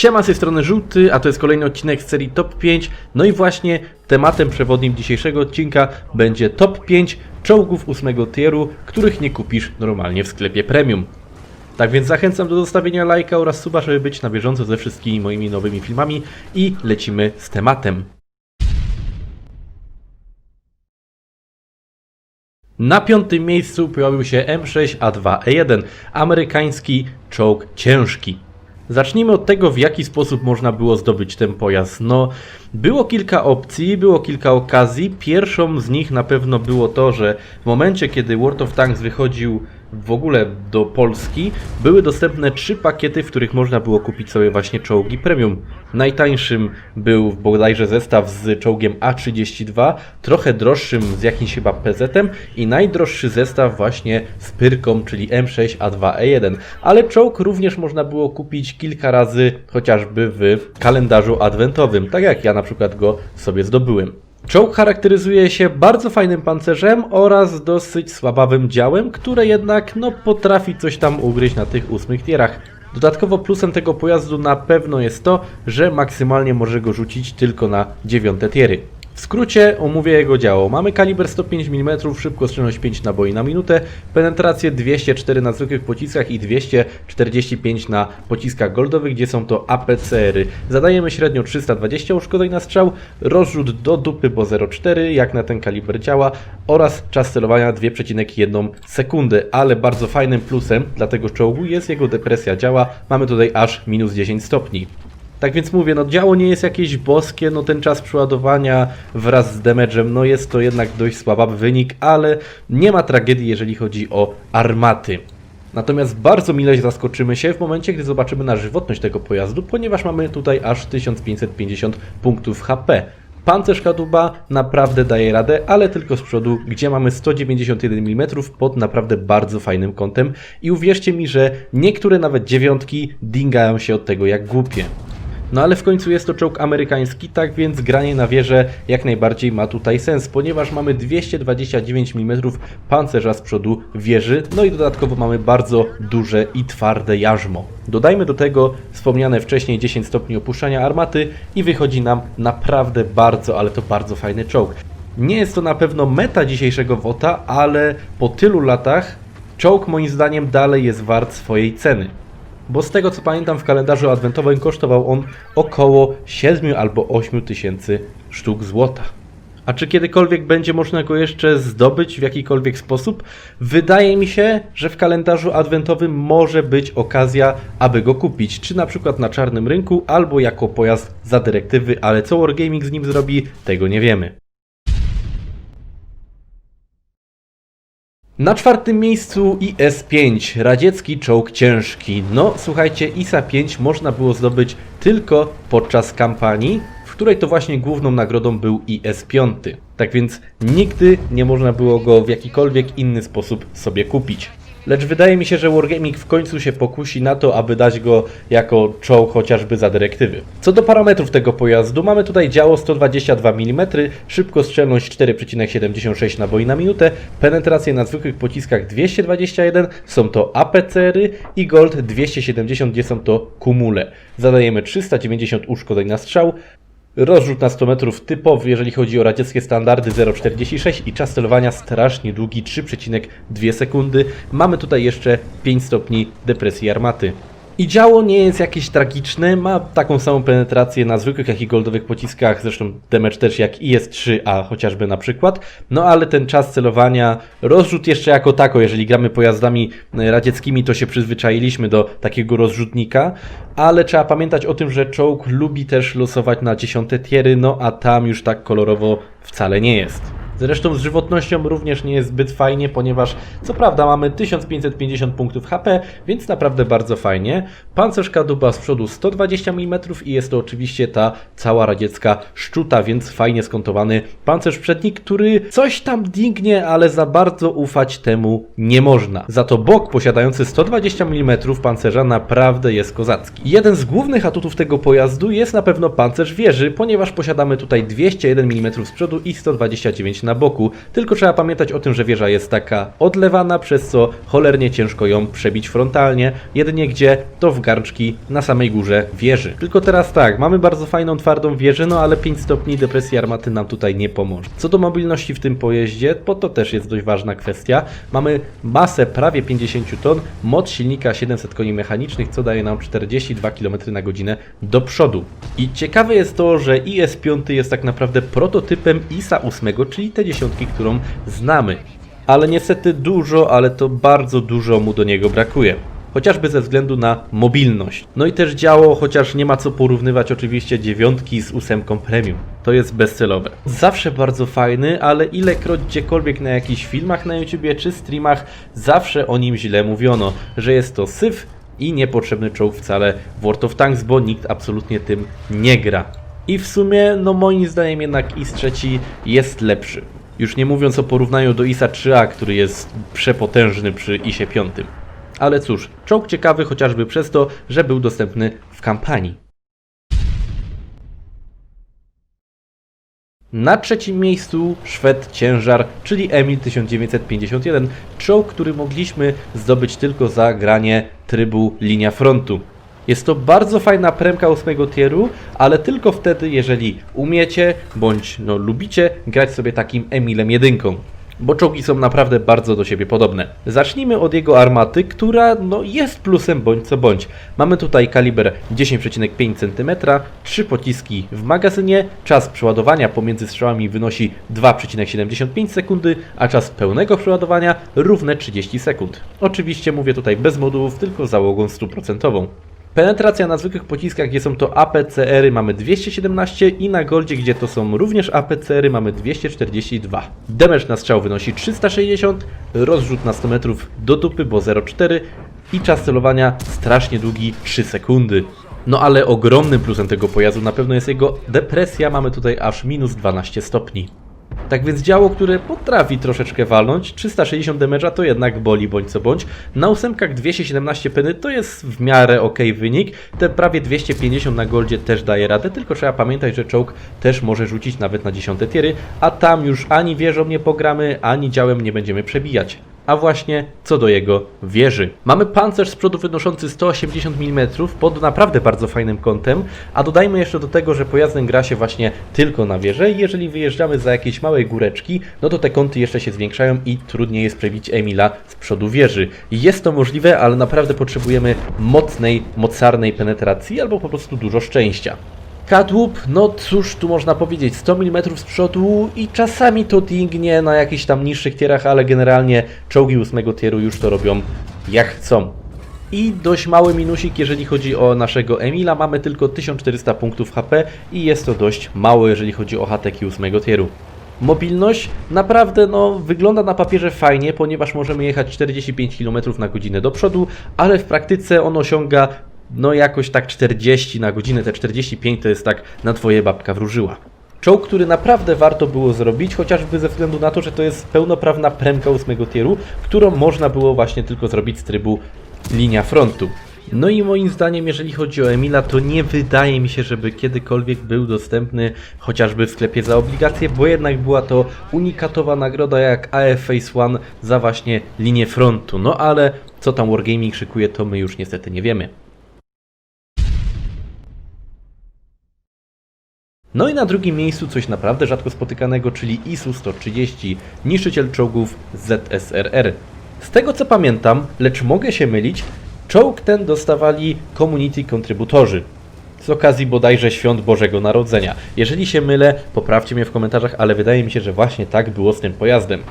Siema z tej strony Żółty, a to jest kolejny odcinek z serii Top 5. No i właśnie tematem przewodnim dzisiejszego odcinka będzie Top 5 czołgów 8 tieru, których nie kupisz normalnie w sklepie premium. Tak więc zachęcam do zostawienia lajka oraz suba, żeby być na bieżąco ze wszystkimi moimi nowymi filmami i lecimy z tematem. Na piątym miejscu pojawił się M6A2E1, amerykański czołg ciężki. Zacznijmy od tego, w jaki sposób można było zdobyć ten pojazd. No, było kilka opcji, było kilka okazji. Pierwszą z nich na pewno było to, że w momencie, kiedy World of Tanks wychodził w ogóle do Polski, były dostępne trzy pakiety, w których można było kupić sobie właśnie czołgi premium. Najtańszym był bodajże zestaw z czołgiem A32, trochę droższym z jakimś chyba PZ-em i najdroższy zestaw właśnie z Pyrką, czyli M6A2E1. Ale czołg również można było kupić kilka razy, chociażby w kalendarzu adwentowym, tak jak ja na przykład go sobie zdobyłem. Czołg charakteryzuje się bardzo fajnym pancerzem oraz dosyć słabawym działem, które jednak no, potrafi coś tam ugryźć na tych ósmych tierach. Dodatkowo plusem tego pojazdu na pewno jest to, że maksymalnie może go rzucić tylko na dziewiąte tiery. W skrócie omówię jego działo. Mamy kaliber 105 mm, szybkostrzelność 5 naboi na minutę, penetrację 204 na zwykłych pociskach i 245 na pociskach goldowych, gdzie są to APCR-y. Zadajemy średnio 320 uszkodzeń na strzał, rozrzut do dupy po 0,4 jak na ten kaliber działa oraz czas celowania 2,1 sekundy, ale bardzo fajnym plusem dla tego czołgu jest jego depresja działa. Mamy tutaj aż minus 10 stopni. Tak więc mówię, no działo nie jest jakieś boskie, no ten czas przeładowania wraz z damage'em, no jest to jednak dość słaby wynik, ale nie ma tragedii, jeżeli chodzi o armaty. Natomiast bardzo mile zaskoczymy się w momencie, gdy zobaczymy na żywotność tego pojazdu, ponieważ mamy tutaj aż 1550 punktów HP. Pancerz kadłuba naprawdę daje radę, ale tylko z przodu, gdzie mamy 191 mm pod naprawdę bardzo fajnym kątem i uwierzcie mi, że niektóre nawet dziewiątki dingają się od tego jak głupie. No ale w końcu jest to czołg amerykański, tak więc granie na wieżę jak najbardziej ma tutaj sens, ponieważ mamy 229 mm pancerza z przodu wieży, no i dodatkowo mamy bardzo duże i twarde jarzmo. Dodajmy do tego wspomniane wcześniej 10 stopni opuszczania armaty i wychodzi nam naprawdę bardzo, ale to bardzo fajny czołg. Nie jest to na pewno meta dzisiejszego WOTA, ale po tylu latach czołg moim zdaniem dalej jest wart swojej ceny bo z tego co pamiętam w kalendarzu adwentowym kosztował on około 7 albo 8 tysięcy sztuk złota. A czy kiedykolwiek będzie można go jeszcze zdobyć w jakikolwiek sposób? Wydaje mi się, że w kalendarzu adwentowym może być okazja, aby go kupić, czy na przykład na czarnym rynku, albo jako pojazd za dyrektywy, ale co Wargaming z nim zrobi, tego nie wiemy. Na czwartym miejscu IS-5, radziecki czołg ciężki. No słuchajcie, ISA-5 można było zdobyć tylko podczas kampanii, w której to właśnie główną nagrodą był IS-5. Tak więc nigdy nie można było go w jakikolwiek inny sposób sobie kupić. Lecz wydaje mi się, że Wargaming w końcu się pokusi na to, aby dać go jako czołg chociażby za dyrektywy. Co do parametrów tego pojazdu, mamy tutaj działo 122 mm, szybkostrzelność 4,76 naboi na minutę, penetrację na zwykłych pociskach 221, są to APCR-y i Gold 270, gdzie są to kumule. Zadajemy 390 uszkodzeń na strzał, Rozrzut na 100 metrów typowy, jeżeli chodzi o radzieckie standardy 0,46 i czas celowania strasznie długi 3,2 sekundy. Mamy tutaj jeszcze 5 stopni depresji armaty. I działo nie jest jakieś tragiczne, ma taką samą penetrację na zwykłych jak i goldowych pociskach, zresztą damage też jak IS-3A chociażby na przykład, no ale ten czas celowania, rozrzut jeszcze jako tako, jeżeli gramy pojazdami radzieckimi to się przyzwyczailiśmy do takiego rozrzutnika, ale trzeba pamiętać o tym, że czołg lubi też losować na dziesiąte tiery, no a tam już tak kolorowo wcale nie jest. Zresztą z żywotnością również nie jest zbyt fajnie, ponieważ co prawda mamy 1550 punktów HP, więc naprawdę bardzo fajnie. Pancerz kadłuba z przodu 120 mm i jest to oczywiście ta cała radziecka szczuta, więc fajnie skontowany pancerz przedni, który coś tam dingnie, ale za bardzo ufać temu nie można. Za to bok posiadający 120 mm pancerza naprawdę jest kozacki. Jeden z głównych atutów tego pojazdu jest na pewno pancerz wieży, ponieważ posiadamy tutaj 201 mm z przodu i 129 na na boku, tylko trzeba pamiętać o tym, że wieża jest taka odlewana, przez co cholernie ciężko ją przebić frontalnie, jedynie gdzie to w garnczki na samej górze wieży. Tylko teraz tak, mamy bardzo fajną twardą wieżę, no ale 5 stopni depresji armaty nam tutaj nie pomoże. Co do mobilności w tym pojeździe, bo to też jest dość ważna kwestia. Mamy masę prawie 50 ton, moc silnika 700 koni mechanicznych, co daje nam 42 km na godzinę do przodu. I ciekawe jest to, że IS-5 jest tak naprawdę prototypem ISA 8, czyli te dziesiątki, którą znamy. Ale niestety dużo, ale to bardzo dużo mu do niego brakuje chociażby ze względu na mobilność. No i też działo, chociaż nie ma co porównywać oczywiście dziewiątki z ósemką premium. To jest bezcelowe. Zawsze bardzo fajny, ale ilekroć gdziekolwiek na jakichś filmach na YouTubie czy streamach, zawsze o nim źle mówiono, że jest to syf i niepotrzebny czołg wcale w World of Tanks, bo nikt absolutnie tym nie gra. I w sumie, no moim zdaniem jednak IS-3 jest lepszy. Już nie mówiąc o porównaniu do ISA 3A, który jest przepotężny przy ISie 5. Ale cóż, czołg ciekawy chociażby przez to, że był dostępny w kampanii. Na trzecim miejscu Szwed Ciężar, czyli Emil 1951, czołg, który mogliśmy zdobyć tylko za granie trybu linia frontu. Jest to bardzo fajna premka 8 tieru, ale tylko wtedy, jeżeli umiecie bądź no, lubicie grać sobie takim Emilem jedynką bo czołgi są naprawdę bardzo do siebie podobne. Zacznijmy od jego armaty, która no, jest plusem bądź co bądź. Mamy tutaj kaliber 10,5 cm, 3 pociski w magazynie, czas przeładowania pomiędzy strzałami wynosi 2,75 sekundy, a czas pełnego przeładowania równe 30 sekund. Oczywiście mówię tutaj bez modułów, tylko załogą 100%. Penetracja na zwykłych pociskach, gdzie są to APCR-y mamy 217 i na Goldzie, gdzie to są również APCR-y mamy 242. Damage na strzał wynosi 360, rozrzut na 100 metrów do dupy, bo 0,4 i czas celowania strasznie długi 3 sekundy. No ale ogromnym plusem tego pojazdu na pewno jest jego depresja, mamy tutaj aż minus 12 stopni. Tak więc działo, które potrafi troszeczkę walnąć, 360 damage'a to jednak boli bądź co bądź. Na ósemkach 217 peny to jest w miarę ok wynik. Te prawie 250 na goldzie też daje radę, tylko trzeba pamiętać, że czołg też może rzucić nawet na 10 tiery, a tam już ani wieżą nie pogramy, ani działem nie będziemy przebijać a właśnie co do jego wieży. Mamy pancerz z przodu wynoszący 180 mm pod naprawdę bardzo fajnym kątem, a dodajmy jeszcze do tego, że pojazdem gra się właśnie tylko na wieżę i jeżeli wyjeżdżamy za jakieś małe góreczki, no to te kąty jeszcze się zwiększają i trudniej jest przebić Emila z przodu wieży. Jest to możliwe, ale naprawdę potrzebujemy mocnej, mocarnej penetracji albo po prostu dużo szczęścia. Kadłub, no cóż tu można powiedzieć, 100 mm z przodu i czasami to dingnie na jakichś tam niższych tierach, ale generalnie czołgi 8 tieru już to robią jak chcą. I dość mały minusik, jeżeli chodzi o naszego Emila, mamy tylko 1400 punktów HP i jest to dość mało, jeżeli chodzi o hateki 8 tieru. Mobilność naprawdę no, wygląda na papierze fajnie, ponieważ możemy jechać 45 km na godzinę do przodu, ale w praktyce on osiąga no jakoś tak 40 na godzinę, te 45 to jest tak na twoje babka wróżyła. Czołg, który naprawdę warto było zrobić, chociażby ze względu na to, że to jest pełnoprawna premka 8 tieru, którą można było właśnie tylko zrobić z trybu linia frontu. No i moim zdaniem, jeżeli chodzi o Emila, to nie wydaje mi się, żeby kiedykolwiek był dostępny chociażby w sklepie za obligacje, bo jednak była to unikatowa nagroda jak AF Phase One za właśnie linię frontu. No ale co tam Wargaming szykuje, to my już niestety nie wiemy. No i na drugim miejscu coś naprawdę rzadko spotykanego, czyli ISU-130, niszczyciel czołgów ZSRR. Z tego co pamiętam, lecz mogę się mylić, czołg ten dostawali community kontrybutorzy. Z okazji bodajże świąt Bożego Narodzenia. Jeżeli się mylę, poprawcie mnie w komentarzach, ale wydaje mi się, że właśnie tak było z tym pojazdem.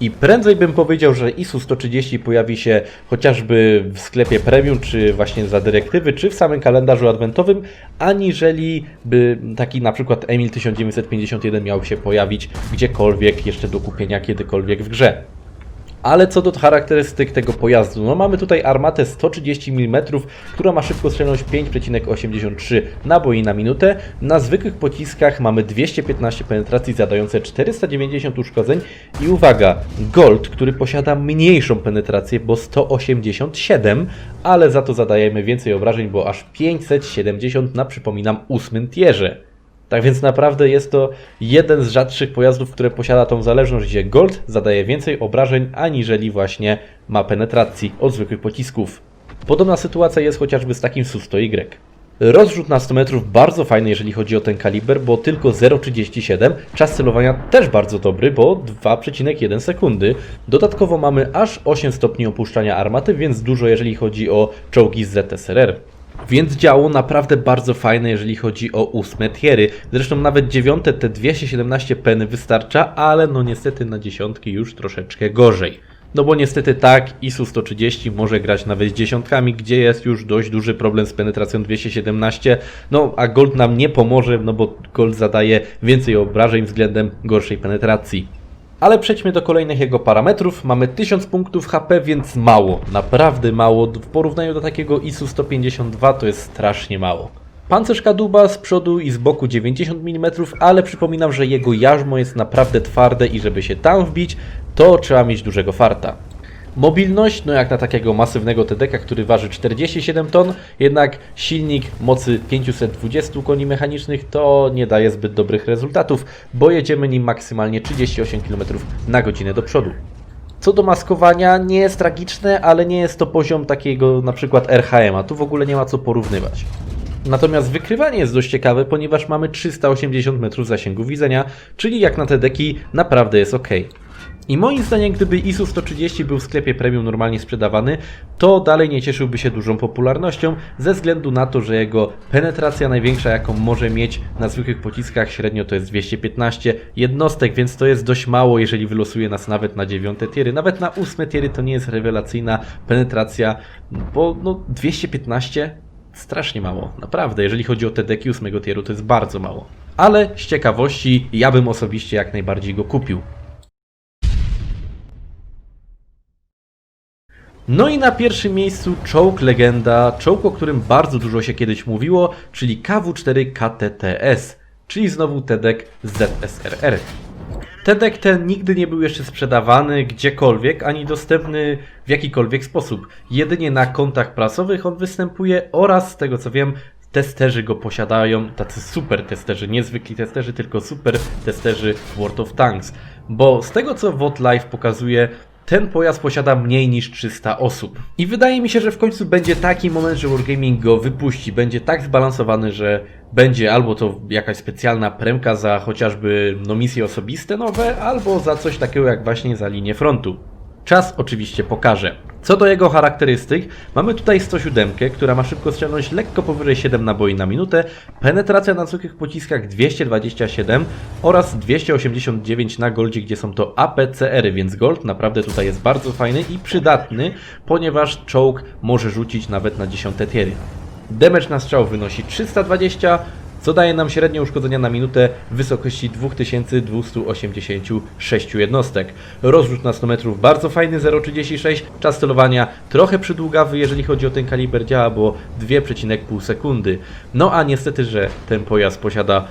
I prędzej bym powiedział, że ISU 130 pojawi się chociażby w sklepie premium, czy właśnie za dyrektywy, czy w samym kalendarzu adwentowym, aniżeli by taki na przykład Emil 1951 miał się pojawić gdziekolwiek jeszcze do kupienia kiedykolwiek w grze. Ale co do charakterystyk tego pojazdu, no mamy tutaj armatę 130 mm, która ma szybkostrzelność 5,83 naboi na minutę. Na zwykłych pociskach mamy 215 penetracji zadające 490 uszkodzeń i uwaga, Gold, który posiada mniejszą penetrację, bo 187, ale za to zadajemy więcej obrażeń, bo aż 570 na przypominam ósmym tierze. Tak więc naprawdę jest to jeden z rzadszych pojazdów, które posiada tą zależność, gdzie Gold zadaje więcej obrażeń, aniżeli właśnie ma penetracji od zwykłych pocisków. Podobna sytuacja jest chociażby z takim Su-100Y. Rozrzut na 100 metrów bardzo fajny, jeżeli chodzi o ten kaliber, bo tylko 0,37. Czas celowania też bardzo dobry, bo 2,1 sekundy. Dodatkowo mamy aż 8 stopni opuszczania armaty, więc dużo, jeżeli chodzi o czołgi z ZSRR. Więc działo naprawdę bardzo fajne, jeżeli chodzi o ósme tiery. Zresztą nawet dziewiąte te 217 peny wystarcza, ale no niestety na dziesiątki już troszeczkę gorzej. No bo niestety tak, ISU 130 może grać nawet z dziesiątkami, gdzie jest już dość duży problem z penetracją 217. No a Gold nam nie pomoże, no bo Gold zadaje więcej obrażeń względem gorszej penetracji. Ale przejdźmy do kolejnych jego parametrów. Mamy 1000 punktów HP, więc mało, naprawdę mało. W porównaniu do takiego ISU 152 to jest strasznie mało. Pancerz kadłuba z przodu i z boku 90 mm, ale przypominam, że jego jarzmo jest naprawdę twarde i żeby się tam wbić, to trzeba mieć dużego farta. Mobilność, no jak na takiego masywnego TDK, który waży 47 ton, jednak silnik mocy 520 koni mechanicznych to nie daje zbyt dobrych rezultatów, bo jedziemy nim maksymalnie 38 km na godzinę do przodu. Co do maskowania, nie jest tragiczne, ale nie jest to poziom takiego na przykład RHM-a, tu w ogóle nie ma co porównywać. Natomiast wykrywanie jest dość ciekawe, ponieważ mamy 380 metrów zasięgu widzenia, czyli jak na te deki naprawdę jest ok. I moim zdaniem, gdyby ISU 130 był w sklepie premium normalnie sprzedawany, to dalej nie cieszyłby się dużą popularnością, ze względu na to, że jego penetracja największa, jaką może mieć na zwykłych pociskach, średnio to jest 215 jednostek, więc to jest dość mało, jeżeli wylosuje nas nawet na 9 tiery. Nawet na 8 tiery to nie jest rewelacyjna penetracja, bo no 215 strasznie mało, naprawdę. Jeżeli chodzi o te deki 8 tieru, to jest bardzo mało. Ale z ciekawości, ja bym osobiście jak najbardziej go kupił. No i na pierwszym miejscu czołg legenda, czołg o którym bardzo dużo się kiedyś mówiło, czyli KW4 KTTS, czyli znowu TEDek ZSRR. TEDek ten nigdy nie był jeszcze sprzedawany gdziekolwiek, ani dostępny w jakikolwiek sposób. Jedynie na kontach prasowych on występuje oraz, z tego co wiem, testerzy go posiadają, tacy super testerzy, nie zwykli testerzy, tylko super testerzy World of Tanks. Bo z tego co WOT Live pokazuje, ten pojazd posiada mniej niż 300 osób. I wydaje mi się, że w końcu będzie taki moment, że Wargaming go wypuści. Będzie tak zbalansowany, że będzie albo to jakaś specjalna premka za chociażby no, misje osobiste nowe, albo za coś takiego jak właśnie za linię frontu. Czas oczywiście pokaże. Co do jego charakterystyk, mamy tutaj 107, która ma szybkostrzelność lekko powyżej 7 naboi na minutę, penetracja na zwykłych pociskach 227 oraz 289 na goldzie, gdzie są to APCR, więc gold naprawdę tutaj jest bardzo fajny i przydatny, ponieważ czołg może rzucić nawet na 10 tiery. Damage na strzał wynosi 320, co daje nam średnie uszkodzenia na minutę w wysokości 2286 jednostek. Rozrzut na 100 metrów bardzo fajny 0,36, czas celowania trochę przydługawy, jeżeli chodzi o ten kaliber działa, bo 2,5 sekundy. No a niestety, że ten pojazd posiada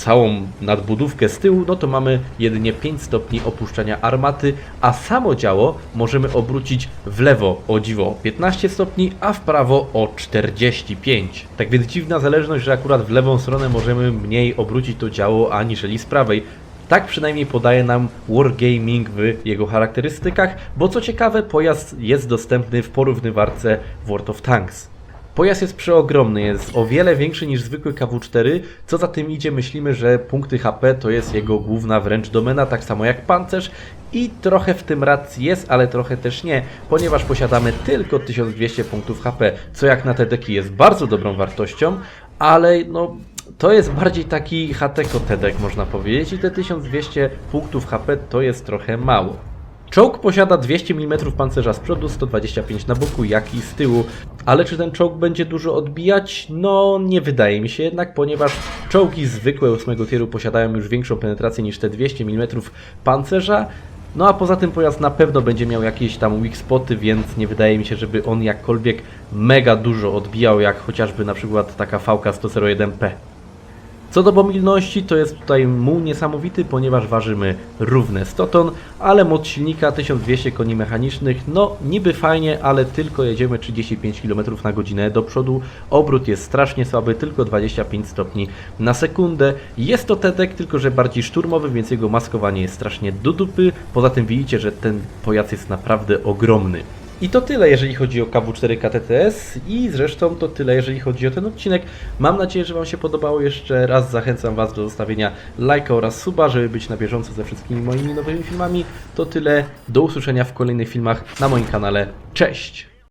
całą nadbudówkę z tyłu, no to mamy jedynie 5 stopni opuszczania armaty, a samo działo możemy obrócić w lewo o dziwo 15 stopni, a w prawo o 45. Tak więc dziwna zależność, że akurat w lewą stronę możemy mniej obrócić to działo aniżeli z prawej. Tak przynajmniej podaje nam Wargaming w jego charakterystykach, bo co ciekawe, pojazd jest dostępny w porównywarce World of Tanks. Pojazd jest przeogromny, jest o wiele większy niż zwykły KW4, co za tym idzie myślimy, że punkty HP to jest jego główna wręcz domena, tak samo jak pancerz i trochę w tym racji jest, ale trochę też nie, ponieważ posiadamy tylko 1200 punktów HP, co jak na te deki jest bardzo dobrą wartością, ale no to jest bardziej taki hateko tedek można powiedzieć i te 1200 punktów HP to jest trochę mało. Czołg posiada 200 mm pancerza z przodu, 125 na boku, jak i z tyłu. Ale czy ten czołg będzie dużo odbijać? No, nie wydaje mi się jednak, ponieważ czołgi zwykłe 8 tieru posiadają już większą penetrację niż te 200 mm pancerza. No a poza tym pojazd na pewno będzie miał jakieś tam weak spoty, więc nie wydaje mi się, żeby on jakkolwiek mega dużo odbijał, jak chociażby na przykład taka VK 101P. Co do mobilności, to jest tutaj muł niesamowity, ponieważ ważymy równe 100 ton, ale moc silnika 1200 koni mechanicznych, no niby fajnie, ale tylko jedziemy 35 km na godzinę do przodu, obrót jest strasznie słaby, tylko 25 stopni na sekundę. Jest to TEDek, tylko że bardziej szturmowy, więc jego maskowanie jest strasznie do dupy. Poza tym widzicie, że ten pojazd jest naprawdę ogromny. I to tyle, jeżeli chodzi o KW4 KTTS i zresztą to tyle, jeżeli chodzi o ten odcinek. Mam nadzieję, że Wam się podobało. Jeszcze raz zachęcam Was do zostawienia lajka oraz suba, żeby być na bieżąco ze wszystkimi moimi nowymi filmami. To tyle, do usłyszenia w kolejnych filmach na moim kanale. Cześć!